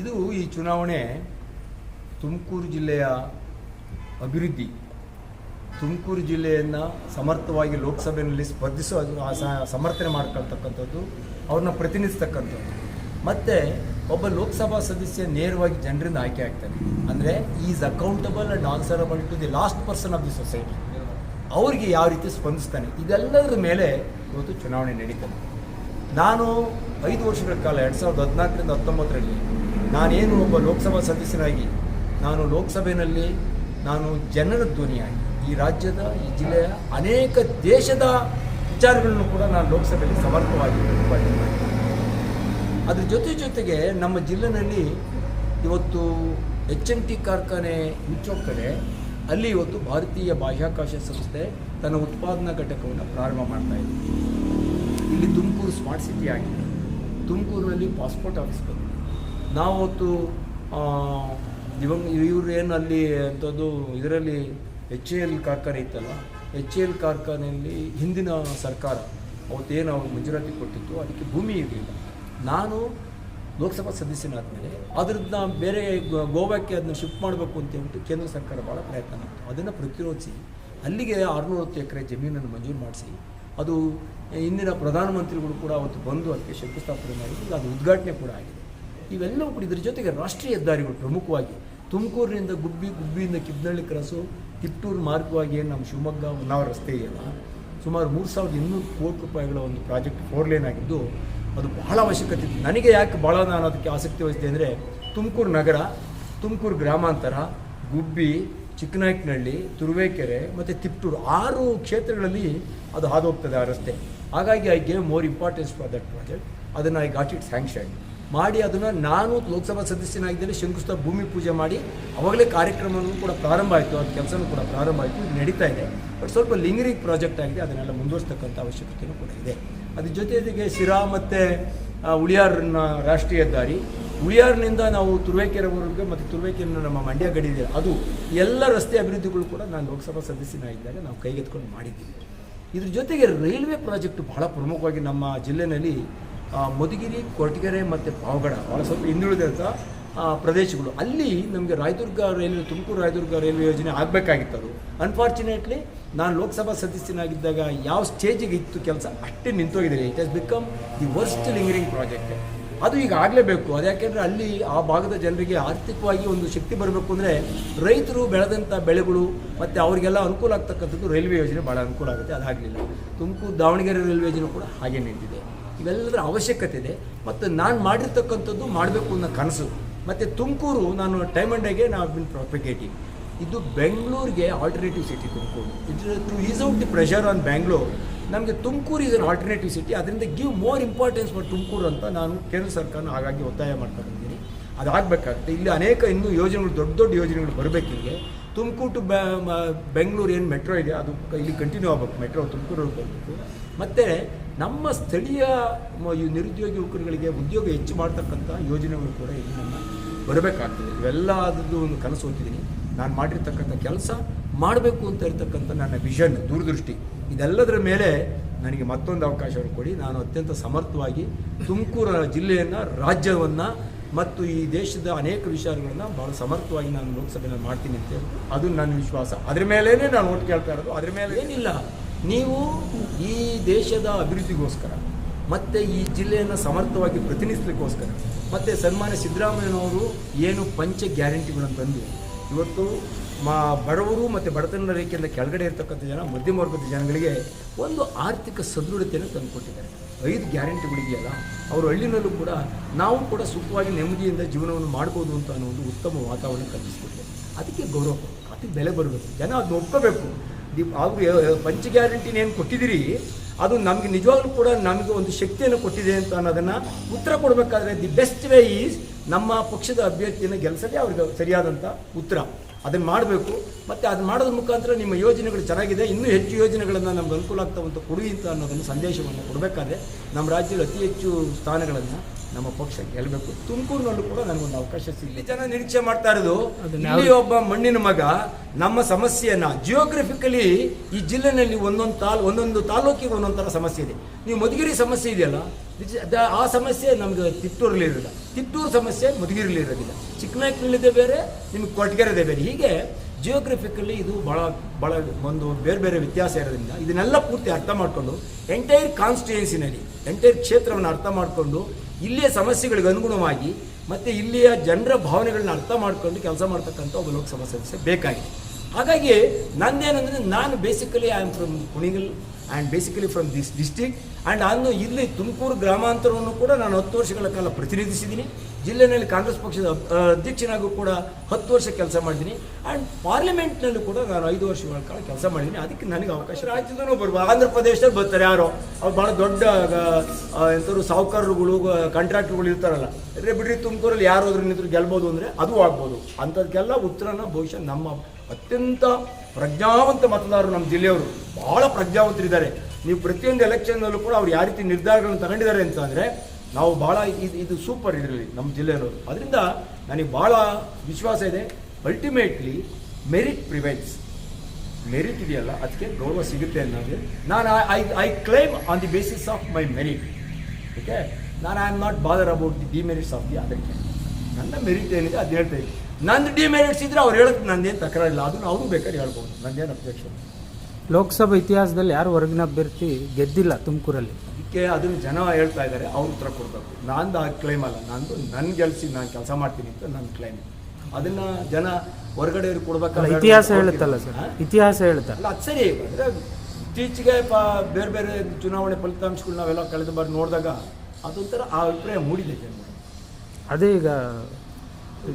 ಇದು ಈ ಚುನಾವಣೆ ತುಮಕೂರು ಜಿಲ್ಲೆಯ ಅಭಿವೃದ್ಧಿ. ತುಮಕೂರು ಜಿಲ್ಲೆಯನ್ನು ಸಮರ್ಥವಾಗಿ ಲೋಕಸಭೆಯಲ್ಲಿ ಸ್ಪರ್ಧಿಸೋ ಸಮರ್ಥನೆ ಮಾಡ್ಕೊಳ್ತಕ್ಕಂಥದ್ದು, ಅವ್ರನ್ನ ಪ್ರತಿನಿಧಿಸ್ತಕ್ಕಂಥದ್ದು. ಮತ್ತು ಒಬ್ಬ ಲೋಕಸಭಾ ಸದಸ್ಯ ನೇರವಾಗಿ ಜನರಿಂದ ಆಯ್ಕೆ ಆಗ್ತಾನೆ. ಅಂದರೆ is accountable and answerable to the last person of the society ಅವ್ರಿಗೆ ಯಾವ ರೀತಿ ಸ್ಪಂದಿಸ್ತಾನೆ? ಇದೆಲ್ಲದರ ಮೇಲೆ ಇವತ್ತು ಚುನಾವಣೆ ನಡೀತದೆ. ನಾನು ಐದು ವರ್ಷಗಳ ಕಾಲ ಎರಡು ಸಾವಿರದ ಹದಿನಾಲ್ಕರಿಂದ ಹತ್ತೊಂಬತ್ತರಲ್ಲಿ ನಾನೇನು ಒಬ್ಬ ಲೋಕಸಭಾ ಸದಸ್ಯನಾಗಿ, ನಾನು ಲೋಕಸಭೆಯಲ್ಲಿ ನಾನು ಜನರ ಧ್ವನಿಯಾಗಿ, ಈ ರಾಜ್ಯದ, ಈ ಜಿಲ್ಲೆಯ ಅನೇಕ ದೇಶದ ವಿಚಾರಗಳನ್ನು ಕೂಡ ನಾನು ಲೋಕಸಭೆಯಲ್ಲಿ ಸಮರ್ಥವಾಗಿ ಅದ್ರ ಜೊತೆ ಜೊತೆಗೆ ನಮ್ಮ ಜಿಲ್ಲೆಯಲ್ಲಿ ಇವತ್ತು ಎಚ್ ಎನ್ ಟಿ ಕಾರ್ಖಾನೆ ಮುಚ್ಚೋ ಕಡೆ, ಅಲ್ಲಿ ಇವತ್ತು ಭಾರತೀಯ ಬಾಹ್ಯಾಕಾಶ ಸಂಸ್ಥೆ ತನ್ನ ಉತ್ಪಾದನಾ ಘಟಕವನ್ನು ಪ್ರಾರಂಭ ಮಾಡ್ತಾ ಇದೆ. ಇಲ್ಲಿ ತುಮಕೂರು ಸ್ಮಾರ್ಟ್ ಸಿಟಿ ಆಗಿದೆ. ತುಮಕೂರಿನಲ್ಲಿ ಪಾಸ್ಪೋರ್ಟ್ ಆಫೀಸ್ ಬಂದಿದೆ. ನಾವತ್ತು ದಿವಂಗ ಇವರು ಏನು ಅಲ್ಲಿ ಅಂಥದ್ದು, ಇದರಲ್ಲಿ ಎಚ್ ಎ ಎಲ್ ಕಾರ್ಖಾನೆ ಇತ್ತಲ್ಲ, ಎಚ್ ಎ ಎಲ್ ಕಾರ್ಖಾನೆಯಲ್ಲಿ ಹಿಂದಿನ ಸರ್ಕಾರ ಅವತ್ತೇನು ಅವ್ರು ಮಂಜೂರಾತಿ ಕೊಟ್ಟಿತ್ತು, ಅದಕ್ಕೆ ಭೂಮಿ ಇರಲಿಲ್ಲ. ನಾನು ಲೋಕಸಭಾ ಸದಸ್ಯನಾದ ಮೇಲೆ ಅದ್ರದ್ದು ಬೇರೆ ಗೋ- ಗೋವಾಕ್ಕೆ ಅದನ್ನ ಶಿಫ್ಟ್ ಮಾಡಬೇಕು ಅಂತ ಹೇಳ್ಬಿಟ್ಟು ಕೇಂದ್ರ ಸರ್ಕಾರ ಭಾಳ ಪ್ರಯತ್ನ ಮಾಡ್ತು. ಅದನ್ನು ಪ್ರತಿರೋಧಿಸಿ, ಅಲ್ಲಿಗೆ ಆರುನೂರತ್ತು ಎಕರೆ ಜಮೀನನ್ನು ಮಂಜೂರು ಮಾಡಿಸಿ, ಅದು ಇಂದಿನ ಪ್ರಧಾನಮಂತ್ರಿಗಳು ಕೂಡ ಅವತ್ತು ಬಂದು ಅದಕ್ಕೆ ಶಂಕುಸ್ಥಾಪನೆ ಮಾಡಿದ್ರು, ಅದು ಉದ್ಘಾಟನೆ ಕೂಡ ಆಗಿದೆ. ಇವೆಲ್ಲವೂ ಕೂಡ ಇದ್ರ ಜೊತೆಗೆ ರಾಷ್ಟ್ರೀಯ ಹೆದ್ದಾರಿಗಳು ಪ್ರಮುಖವಾಗಿ. ತುಮಕೂರಿನಿಂದ ಗುಬ್ಬಿ, ಗುಬ್ಬಿಯಿಂದ ಕಿಬ್ನಳ್ಳಿ ಕ್ರಾಸು ತಿಪ್ಟೂರು ಮಾರ್ಗವಾಗಿ ಏನು ನಮ್ಮ ಶಿವಮೊಗ್ಗ ಹೊನ್ನಾವರ ರಸ್ತೆ ಇದೆಯಲ್ಲ, ಸುಮಾರು ಮೂರು ಸಾವಿರದ ಇನ್ನೂರು ಕೋಟಿ ರೂಪಾಯಿಗಳ ಒಂದು ಪ್ರಾಜೆಕ್ಟ್ ಫೋರ್ ಲೇನ್ ಆಗಿದ್ದು, ಅದು ಬಹಳ ಅವಶ್ಯಕತೆ ಇತ್ತು. ನನಗೆ ಯಾಕೆ ಭಾಳ ನಾನು ಅದಕ್ಕೆ ಆಸಕ್ತಿ ವಹಿಸಿದೆ ಅಂದರೆ, ತುಮಕೂರು ನಗರ, ತುಮಕೂರು ಗ್ರಾಮಾಂತರ, ಗುಬ್ಬಿ, ಚಿಕ್ಕನಾಯ್ಕನಹಳ್ಳಿ, ತುರುವೇಕೆರೆ ಮತ್ತು ತಿಪ್ಟೂರು ಆರು ಕ್ಷೇತ್ರಗಳಲ್ಲಿ ಅದು ಹಾದು ಹೋಗ್ತದೆ ಆ ರಸ್ತೆ. ಹಾಗಾಗಿ I gave more importance for that project ಅದನ್ನು ಐ ಗಾಟ್ ಇಟ್ ಸ್ಯಾಂಕ್ಷನ್ ಮಾಡಿ ಅದನ್ನು ನಾನು ಲೋಕಸಭಾ ಸದಸ್ಯನಾಗಿದ್ದಲ್ಲಿ ಶಂಕುಸ್ಥಾಪ ಭೂಮಿ ಪೂಜೆ ಮಾಡಿ, ಅವಾಗಲೇ ಕಾರ್ಯಕ್ರಮವೂ ಕೂಡ ಪ್ರಾರಂಭ ಆಯಿತು, ಅದು ಕೆಲಸನೂ ಕೂಡ ಪ್ರಾರಂಭ ಆಯಿತು, ಇದು ನಡೀತಾ ಇದೆ. ಬಟ್ ಸ್ವಲ್ಪ ಲಿಂಗರಿಂಗ್ ಪ್ರಾಜೆಕ್ಟ್ ಆಗಿದೆ, ಅದನ್ನೆಲ್ಲ ಮುಂದುವರಿಸ್ತಕ್ಕಂಥ ಅವಶ್ಯಕತೆಯೂ ಕೂಡ ಇದೆ. ಅದ್ರ ಜೊತೆಗೆ ಶಿರಾ ಮತ್ತು ಉಳಿಯಾರನ್ನ ರಾಷ್ಟ್ರೀಯ ದಾರಿ. ಉಳಿಯಾರ್ನಿಂದ ನಾವು ತುರುವೇಕೆರೆವರೆಗೆ ಮತ್ತು ತುರುವೇಕೆರೆನ ನಮ್ಮ ಮಂಡ್ಯ ಗಡಿ ಇದೆ, ಅದು ಎಲ್ಲ ರಸ್ತೆ ಅಭಿವೃದ್ಧಿಗಳು ಕೂಡ ನಾನು ಲೋಕಸಭಾ ಸದಸ್ಯನಾಗಿದ್ದಾಗ ನಾವು ಕೈಗೆತ್ಕೊಂಡು ಮಾಡಿದ್ದೀವಿ. ಇದ್ರ ಜೊತೆಗೆ ರೈಲ್ವೆ ಪ್ರಾಜೆಕ್ಟ್ ಬಹಳ ಪ್ರಮುಖವಾಗಿ ನಮ್ಮ ಜಿಲ್ಲೆಯಲ್ಲಿ ಮಧುಗಿರಿ, ಕೊರಟಗೆರೆ ಮತ್ತು ಪಾವಗಡ ಭಾಳ ಸ್ವಲ್ಪ ಹಿಂದುಳಿದಂಥ ಪ್ರದೇಶಗಳು. ಅಲ್ಲಿ ನಮಗೆ ರಾಯದುರ್ಗ ರೈಲ್ವೆ, ತುಮಕೂರು ರಾಯದುರ್ಗ ರೈಲ್ವೆ ಯೋಜನೆ ಆಗಬೇಕಾಗಿತ್ತು ಅದು ಅನ್ಫಾರ್ಚುನೇಟ್ಲಿ ನಾನು ಲೋಕಸಭಾ ಸದಸ್ಯನಾಗಿದ್ದಾಗ ಯಾವ ಸ್ಟೇಜಿಗೆ ಇತ್ತು ಕೆಲಸ, ಅಷ್ಟೇ ನಿಂತೋಗಿದ್ದೀನಿ it has become the worst lingering project ಅದು ಈಗ ಆಗಲೇಬೇಕು. ಅದು ಯಾಕೆಂದರೆ ಅಲ್ಲಿ ಆ ಭಾಗದ ಜನರಿಗೆ ಆರ್ಥಿಕವಾಗಿ ಒಂದು ಶಕ್ತಿ ಬರಬೇಕು ಅಂದರೆ ರೈತರು ಬೆಳೆದಂಥ ಬೆಳೆಗಳು ಮತ್ತು ಅವರಿಗೆಲ್ಲ ಅನುಕೂಲ ಆಗ್ತಕ್ಕಂಥದ್ದು ರೈಲ್ವೆ ಯೋಜನೆ ಭಾಳ ಅನುಕೂಲ ಆಗುತ್ತೆ. ಅದಾಗಲಿಲ್ಲ ತುಮಕೂರು ದಾವಣಗೆರೆ ರೈಲ್ವೆ ಯೋಜನೆ ಕೂಡ ಹಾಗೆ ನಿಂತಿದೆ. ಇವೆಲ್ಲದರ ಅವಶ್ಯಕತೆ ಇದೆ. ಮತ್ತು ನಾನು ಮಾಡಿರ್ತಕ್ಕಂಥದ್ದು ಮಾಡಬೇಕು ಅನ್ನೋ ಕನಸು. ಮತ್ತು ತುಮಕೂರು ನಾನು ಟೈಮ್ ಆ್ಯಂಡ್ ಡೇಗೆ ನಾವು ಬಿನ್ ಪ್ರೊಪಿಗೇಟಿವ್ ಇದು ಬೆಂಗಳೂರಿಗೆ ಆಲ್ಟರ್ನೇಟಿವ್ ಸಿಟಿ ತುಮಕೂರು. ಇದು to ease out the pressure on Bangalore ನಮಗೆ Tumakuru is an alternative city ಅದರಿಂದ give more importance for Tumakuru ಅಂತ ನಾನು ಕೇಂದ್ರ ಸರ್ಕಾರನ ಹಾಗಾಗಿ ಒತ್ತಾಯ ಮಾಡ್ತಾ ಬಂದಿದ್ದೀನಿ ಅದಾಗಬೇಕಾಗುತ್ತೆ. ಇಲ್ಲಿ ಅನೇಕ ಇನ್ನೂ ಯೋಜನೆಗಳು, ದೊಡ್ಡ ದೊಡ್ಡ ಯೋಜನೆಗಳು ಬರಬೇಕು ಇಲ್ಲಿಗೆ ತುಮಕೂರು ಟು ಬೆಂಗಳೂರು ಏನು ಮೆಟ್ರೋ ಇದೆ, ಅದು ಇಲ್ಲಿ ಕಂಟಿನ್ಯೂ ಆಗಬೇಕು. ಮೆಟ್ರೋ ತುಮಕೂರು ಬರಬೇಕು ಮತ್ತು ನಮ್ಮ ಸ್ಥಳೀಯ ನಿರುದ್ಯೋಗಿ ಯುವಕರುಗಳಿಗೆ ಉದ್ಯೋಗ ಹೆಚ್ಚು ಮಾಡ್ತಕ್ಕಂಥ ಯೋಜನೆಗಳು ಕೂಡ ಇಲ್ಲಿ ನಮ್ಮ ಬರಬೇಕಾಗ್ತದೆ. ಇವೆಲ್ಲ ಅದದ್ದು ಒಂದು ಕನಸು ಹೊಂದಿದ್ದೀನಿ. ನಾನು ಮಾಡಿರ್ತಕ್ಕಂಥ ಕೆಲಸ ಮಾಡಬೇಕು ಅಂತ ಇರತಕ್ಕಂಥ ನನ್ನ ವಿಷನ್, ದೂರದೃಷ್ಟಿ, ಇದೆಲ್ಲದರ ಮೇಲೆ ನನಗೆ ಮತ್ತೊಂದು ಅವಕಾಶವನ್ನು ಕೊಡಿ. ನಾನು ಅತ್ಯಂತ ಸಮರ್ಥವಾಗಿ ತುಮಕೂರು ಜಿಲ್ಲೆಯನ್ನು, ರಾಜ್ಯವನ್ನು ಮತ್ತು ಈ ದೇಶದ ಅನೇಕ ವಿಚಾರಗಳನ್ನು ಭಾಳ ಸಮರ್ಥವಾಗಿ ನಾನು ಲೋಕಸಭೆಯಲ್ಲಿ ಮಾಡ್ತೀನಿ ಅಂತ ಅದು ನನ್ನ ವಿಶ್ವಾಸ. ಅದ್ರ ಮೇಲೇ ನಾನು ಓಟ್ ಕೇಳ್ತಾ ಇರೋದು. ಅದ್ರ ಮೇಲೆ ಏನಿಲ್ಲ. ನೀವು ಈ ದೇಶದ ಅಭಿವೃದ್ಧಿಗೋಸ್ಕರ, ಮತ್ತು ಈ ಜಿಲ್ಲೆಯನ್ನು ಸಮರ್ಥವಾಗಿ ಪ್ರತಿನಿಧಿಸಲಿಕ್ಕೋಸ್ಕರ, ಮತ್ತು ಸನ್ಮಾನ್ಯ ಸಿದ್ದರಾಮಯ್ಯನವರು ಏನು ಪಂಚ ಗ್ಯಾರಂಟಿಗಳನ್ನು ತಂದು, ಇವತ್ತು ಮಾ ಬಡವರು ಮತ್ತು ಬಡತನ ರೇಖೆಯಿಂದ ಕೆಳಗಡೆ ಇರತಕ್ಕಂಥ ಜನ, ಮಧ್ಯಮ ವರ್ಗದ ಜನಗಳಿಗೆ ಒಂದು ಆರ್ಥಿಕ ಸದೃಢತೆಯನ್ನು ತಂದುಕೊಟ್ಟಿದ್ದಾರೆ. ಐದು ಗ್ಯಾರಂಟಿಗಳಿದೆಯಲ್ಲ, ಅವರು ಹಳ್ಳಿನಲ್ಲೂ ಕೂಡ ನಾವು ಕೂಡ ಸುಖವಾಗಿ ನೆಮ್ಮದಿಯಿಂದ ಜೀವನವನ್ನು ಮಾಡ್ಬೋದು ಅಂತ ಅನ್ನೋ ಒಂದು ಉತ್ತಮ ವಾತಾವರಣ ಕಲ್ಪಿಸ್ಕೊಟ್ಟಿದೆ ಅದಕ್ಕೆ ಗೌರವ, ಅತಿ ಬೆಲೆ ಬರಬೇಕು ಜನ ಅದನ್ನ ಒಪ್ಕೋಬೇಕು. ಅವರು ಪಂಚ ಗ್ಯಾರಂಟಿನ ಏನು ಕೊಟ್ಟಿದ್ದೀರಿ, ಅದು ನಮಗೆ ನಿಜವಾಗ್ಲೂ ಕೂಡ ನಮಗೆ ಒಂದು ಶಕ್ತಿಯನ್ನು ಕೊಟ್ಟಿದೆ ಅಂತ ಅನ್ನೋದನ್ನು ಉತ್ತರ ಕೊಡಬೇಕಾದ್ರೆ ದಿ ಬೆಸ್ಟ್ ವೇ ಈಸ್ ನಮ್ಮ ಪಕ್ಷದ ಅಭ್ಯರ್ಥಿಯನ್ನು ಗೆಲ್ಲಿಸೋದೇ ಅವ್ರಿಗೆ ಸರಿಯಾದಂಥ ಉತ್ತರ. ಅದನ್ನು ಮಾಡಬೇಕು. ಮತ್ತು ಅದು ಮಾಡೋದ್ರ ಮುಖಾಂತರ ನಿಮ್ಮ ಯೋಜನೆಗಳು ಚೆನ್ನಾಗಿದೆ. ಇನ್ನೂ ಹೆಚ್ಚು ಯೋಜನೆಗಳನ್ನು ನಮ್ಗೆ ಅನುಕೂಲ ಆಗ್ತಾವಂತ ಕೊಡಿ ಅಂತ ಅನ್ನೋದನ್ನು ಸಂದೇಶವನ್ನು ಕೊಡಬೇಕಾದ್ರೆ ನಮ್ಮ ರಾಜ್ಯದಲ್ಲಿ ಅತಿ ಹೆಚ್ಚು ಸ್ಥಾನಗಳನ್ನು ನಮ್ಮ ಪಕ್ಷ ಗೆಲ್ಲಬೇಕು. ತುಮಕೂರಿನಲ್ಲೂ ಕೂಡ ನನಗೊಂದು ಅವಕಾಶ ಸಿಗಲಿ ಜನ ನಿರೀಕ್ಷೆ ಮಾಡ್ತಾ ಇರೋದು ಇಲ್ಲಿ ಒಬ್ಬ ಮಣ್ಣಿನ ಮಗ ನಮ್ಮ ಸಮಸ್ಯೆಯನ್ನ ಜಿಯೋಗ್ರಫಿಕಲಿ ಈ ಜಿಲ್ಲೆನಲ್ಲಿ ಒಂದೊಂದು ತಾಲ್ ಒಂದೊಂದು ತಾಲೂಕಿಗೆ ಒಂದೊಂದು ಥರ ಸಮಸ್ಯೆ ಇದೆ. ನೀವು ಮಧುಗಿರಿ ಸಮಸ್ಯೆ ಇದೆಯಲ್ಲ ಆ ಸಮಸ್ಯೆ ನಮಗೆ ತಿಟ್ಟೂರಲ್ಲಿ ಇರೋದಿಲ್ಲ. ತಿಟ್ಟೂರು ಸಮಸ್ಯೆ ಮಧುಗಿರಿಲಿ ಇರೋದಿಲ್ಲ. ಚಿಕ್ಕನಾಯ್ಕನಲ್ಲಿದೆ ಬೇರೆ ನಿಮ್ಗೆ ಕೊಟ್ಗೆರೆದೆ ಬೇರೆ. ಹೀಗೆ ಜಿಯೋಗ್ರಫಿಕಲಿ ಇದು ಭಾಳ ಭಾಳ ಒಂದು ಬೇರೆ ಬೇರೆ ವ್ಯತ್ಯಾಸ ಇರೋದ್ರಿಂದ ಇದನ್ನೆಲ್ಲ ಪೂರ್ತಿ ಅರ್ಥ ಮಾಡಿಕೊಂಡು ಎಂಟೈರ್ ಕಾನ್ಸ್ಟಿಟ್ಯೂನ್ಸಿನಲ್ಲಿ ಎಂಟೈರ್ ಕ್ಷೇತ್ರವನ್ನು ಅರ್ಥ ಮಾಡಿಕೊಂಡು ಇಲ್ಲಿಯ ಸಮಸ್ಯೆಗಳಿಗೆ ಅನುಗುಣವಾಗಿ ಮತ್ತು ಇಲ್ಲಿಯ ಜನರ ಭಾವನೆಗಳನ್ನ ಅರ್ಥ ಮಾಡಿಕೊಂಡು ಕೆಲಸ ಮಾಡ್ತಕ್ಕಂಥ ಒಬ್ಬ ಲೋಕಸಭಾ ಸದಸ್ಯ ಬೇಕಾಗಿದೆ. ಹಾಗಾಗಿ ನಂದೇನಂದರೆ ನಾನು basically I am from Kunigal and basically from this district and ನಾನು ಇಲ್ಲಿ ತುಮಕೂರು ಗ್ರಾಮಾಂತರವನ್ನು ಕೂಡ ನಾನು ಹತ್ತು ವರ್ಷಗಳ ಕಾಲ ಪ್ರತಿನಿಧಿಸಿದ್ದೀನಿ. ಜಿಲ್ಲೆಯಲ್ಲಿ ಕಾಂಗ್ರೆಸ್ ಪಕ್ಷದ ಅಧ್ಯಕ್ಷನಾಗೂ ಕೂಡ ಹತ್ತು ವರ್ಷ ಕೆಲಸ ಮಾಡಿದ್ದೀನಿ. ಆ್ಯಂಡ್ ಪಾರ್ಲಿಮೆಂಟ್ನಲ್ಲೂ ಕೂಡ ನಾನು ಐದು ವರ್ಷಗಳ ಕಾಲ ಕೆಲಸ ಮಾಡಿದ್ದೀನಿ. ಅದಕ್ಕೆ ನನಗೆ ಅವಕಾಶ ರಾಜ್ಯದಲ್ಲೂ ಬರ್ಬೋದು ಆಂಧ್ರ ಪ್ರದೇಶದಲ್ಲಿ ಬರ್ತಾರೆ ಯಾರೋ. ಅವ್ರು ಭಾಳ ದೊಡ್ಡ ಎಂಥವ್ರು ಸಾಹುಕಾರರುಗಳು ಕಾಂಟ್ರಾಕ್ಟರ್ಗಳು ಇರ್ತಾರಲ್ಲ. ಅಂದರೆ ಬಿಡ್ರಿ ತುಮಕೂರಲ್ಲಿ ಯಾರು ಹೋದ್ರು ನಿಂತರು ಗೆಲ್ಬೋದು ಅಂದರೆ ಅದು ಆಗ್ಬೋದು. ಅಂಥದ್ದಕ್ಕೆಲ್ಲ ಉತ್ತರನ ಬಹುಶಃ ನಮ್ಮ ಅತ್ಯಂತ ಪ್ರಜ್ಞಾವಂತ ಮತದಾರರು ನಮ್ಮ ಜಿಲ್ಲೆಯವರು. ಭಾಳ ಪ್ರಜ್ಞಾವಂತರಿದ್ದಾರೆ. ನೀವು ಪ್ರತಿಯೊಂದು ಎಲೆಕ್ಷನ್ನಲ್ಲೂ ಕೂಡ ಅವ್ರು ಯಾವ ರೀತಿ ನಿರ್ಧಾರಗಳನ್ನು ತಗೊಂಡಿದ್ದಾರೆ ಅಂತ ಅಂದರೆ ನಾವು ಭಾಳ ಇದು ಇದು ಸೂಪರ್ ಇದರಲ್ಲಿ ನಮ್ಮ ಜಿಲ್ಲೆಯವರು. ಅದರಿಂದ ನನಗೆ ಭಾಳ ವಿಶ್ವಾಸ ಇದೆ. ಅಲ್ಟಿಮೇಟ್ಲಿ ಮೆರಿಟ್ ಪ್ರಿವೆಂಟ್ಸ್ ಮೆರಿಟ್ ಇದೆಯಲ್ಲ, ಅದಕ್ಕೆ ಗೌರವ ಸಿಗುತ್ತೆ ಅನ್ನೋದು. ನಾನು I I claim on the basis of my merit okay ನಾನು I am not bother about the demerits of the ಅದಕ್ಕೆ ನನ್ನ ಮೆರಿಟ್ ಏನಿದೆ, ಅದು ಹೇಳ್ತಾ ನಂದು ಡಿಮೆರಿಟ್ಸ್ ಇದ್ರೆ ಅವ್ರು ಹೇಳೋದು ನಂದೇನು ತಕರಾರಿಲ್ಲ ಅದನ್ನು ಅವರು ಬೇಕಾದ್ರೆ ಹೇಳ್ಬೋದು. ನಂದೇನು ಅಬ್ಜೆಕ್ಷನ್ ಲೋಕಸಭಾ ಇತಿಹಾಸದಲ್ಲಿ ಯಾರು ಹೊರಗಿನ ಅಭ್ಯರ್ಥಿ ಗೆದ್ದಿಲ್ಲ ತುಮಕೂರಲ್ಲಿ? ಅದಕ್ಕೆ ಅದನ್ನು ಜನ ಹೇಳ್ತಾ ಇದ್ದಾರೆ ಅವ್ರ ಉತ್ತರ ಕೊಡಬೇಕು. ನಾನು ಆ ಕ್ಲೈಮ್ ಅಲ್ಲ. ನಂದು ನನ್ನ ಗೆಲ್ಸಿ ನಾನು ಕೆಲಸ ಮಾಡ್ತೀನಿ ಅಂತ ನನ್ನ ಕ್ಲೈಮ್ ಅದನ್ನು ಜನ ಹೊರಗಡೆಯವ್ರಿಗೆ ಅಲ್ಲ, ಕೊಡ್ಬೇಕಲ್ಲ ಇತಿಹಾಸ ಹೇಳುತ್ತಲ್ಲ ಸರ್? ಇತಿಹಾಸ ಹೇಳುತ್ತಲ್ಲ ಅದು ಸರಿ. ಅಂದರೆ ಇತ್ತೀಚೆಗೆ ಪ ಬೇರೆ ಬೇರೆ ಚುನಾವಣೆ ಫಲಿತಾಂಶಗಳು ನಾವೆಲ್ಲ ಕಳೆದ ಬಾರಿ ನೋಡಿದಾಗ ಅದೊಂಥರ ಆ ಅಭಿಪ್ರಾಯ ಮೂಡಿದೆ ಜನ ಅದೇ ಈಗ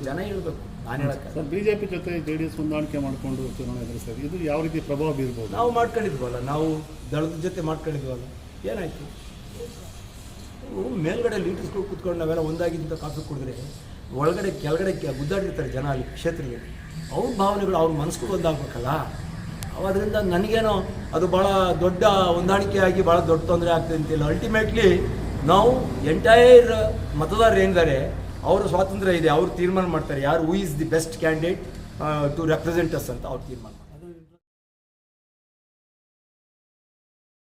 ಜನ ಹೇಳ್ಬೇಕು. ನಾನು ಹೇಳಕ್ಕೆ ಸರ್ ಬಿಜೆಪಿ ಜೊತೆ ಜೆ ಡಿ ಎಸ್ ಹೊಂದಾಣಿಕೆ ಮಾಡಿಕೊಂಡು ಚುನಾವಣೆ ಎದುರಿಸ್ತಾರೆ ಇದು ಯಾವ ರೀತಿ ಪ್ರಭಾವ ಬೀರ್ಬೋದು? ನಾವು ಮಾಡ್ಕೊಂಡಿದ್ವಲ್ಲ ನಾವು ದಳದ ಜೊತೆ ಮಾಡ್ಕೊಂಡಿದ್ವಲ್ಲ ಏನಾಯ್ತು? ಮೇಲ್ಗಡೆ ಲೀಡರ್ಸ್ಗಳು ಕೂತ್ಕೊಂಡು ನಾವೆಲ್ಲ ಒಂದಾಗಿದ್ದ ಕಾಫಿ ಕುಡಿದ್ರೆ ಒಳಗಡೆ, ಕೆಳಗಡೆ ಗುದ್ದಾಡಿರ್ತಾರೆ ಜನ ಅಲ್ಲಿ ಕ್ಷೇತ್ರದಲ್ಲಿ. ಅವ್ರ ಭಾವನೆಗಳು ಅವ್ರ ಮನಸ್ಸು ಒಂದಾಗಬೇಕಲ್ಲ? ಅದರಿಂದ ನನಗೇನೋ ಅದು ಭಾಳ ದೊಡ್ಡ ಹೊಂದಾಣಿಕೆಯಾಗಿ ಭಾಳ ದೊಡ್ಡ ತೊಂದರೆ ಆಗ್ತದೆ ಅಂತಿಲ್ಲ. ಅಲ್ಟಿಮೇಟ್ಲಿ ನಾವು ಎಂಟೈರ್ ಮತದಾರರು ಏನಿದ್ದಾರೆ, ಅವರ ಸ್ವಾತಂತ್ರ್ಯ ಇದೆ, ಅವರು ತೀರ್ಮಾನ ಮಾಡ್ತಾರೆ. ಯಾರು who is the best candidate to represent us ಅಂತ ಅವ್ರು ತೀರ್ಮಾನ.